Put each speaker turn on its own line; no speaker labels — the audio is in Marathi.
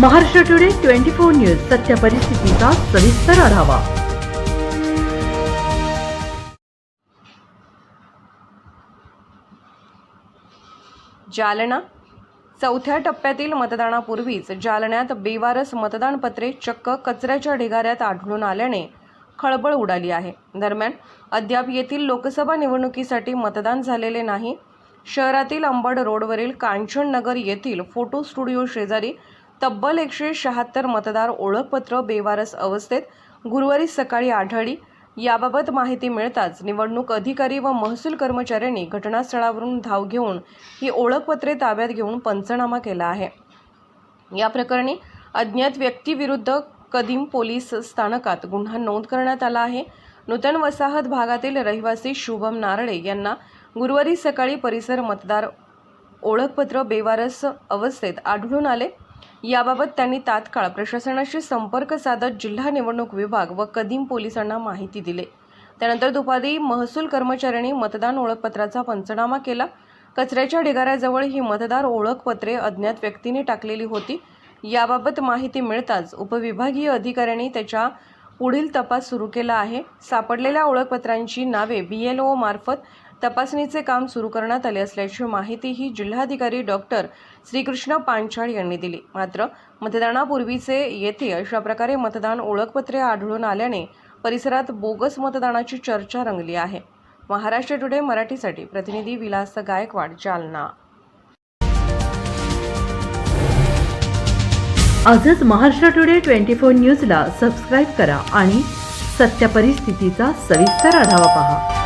Maharashtra today twenty four news सत्य परिस्थितीचा सविस्तर आढावा.
जालना. चौथ्या टप्प्यातील मतदानापूर्वीच जालन्यात बेवारस मतदानपत्रे चक्क कचऱ्याच्या ढिगाऱ्यात आढळून आल्याने खळबळ उडाली आहे. दरम्यान अद्याप येथील लोकसभा निवडणुकीसाठी मतदान झालेले नाही. शहरातील अंबड रोडवरील कांचन नगर येथील फोटो स्टुडिओ शेजारी तब्बल एकशे शहात्तर मतदार ओळखपत्र बेवारस अवस्थेत गुरुवारी सकाळी आढळली. याबाबत माहिती मिळताच निवडणूक अधिकारी व महसूल कर्मचाऱ्यांनी घटनास्थळावरून धाव घेऊन ही ओळखपत्रे ताब्यात घेऊन पंचनामा केला आहे. या प्रकरणी अज्ञात व्यक्तीविरुद्ध कदीम पोलीस स्थानकात गुन्हा नोंद करण्यात आला आहे. नूतन वसाहत भागातील रहिवासी शुभम नारळे यांना गुरुवारी सकाळी परिसर मतदार ओळखपत्र बेवारस अवस्थेत आढळून आले. याबाबत त्यांनी तात्काळ प्रशासनाशी संपर्क साधत जिल्हा निवडणूक विभाग व कदीम पोलिसांना माहिती दिली. त्यानंतर दुपारी महसूल कर्मचाऱ्यांनी मतदान ओळखपत्राचा पंचनामा केला. कचऱ्याच्या ढिगाऱ्याजवळ ही मतदार ओळखपत्रे अज्ञात व्यक्तीने टाकलेली होती. याबाबत माहिती मिळताच उपविभागीय अधिकाऱ्यांनी त्याच्या पुढील तपास सुरू केला आहे. सापडलेल्या ओळखपत्रांची नावे बी एल ओ मार्फत तपासणीचे काम सुरू करण्यात आले असल्याची माहितीही जिल्हाधिकारी डॉक्टर श्रीकृष्ण पांचाळ यांनी दिली. मात्र मतदानापूर्वीचे येथे अशा प्रकारे मतदान ओळखपत्रे आढळून आल्याने परिसरात बोगस मतदानाची चर्चा रंगली आहे. महाराष्ट्र टुडे मराठीसाठी प्रतिनिधी विलास गायकवाड जालना.
आजच महाराष्ट्र टुडे ट्वेंटी फोर न्यूजला सबस्क्राईब करा आणि सत्य परिस्थितीचा सविस्तर आढावा पहा.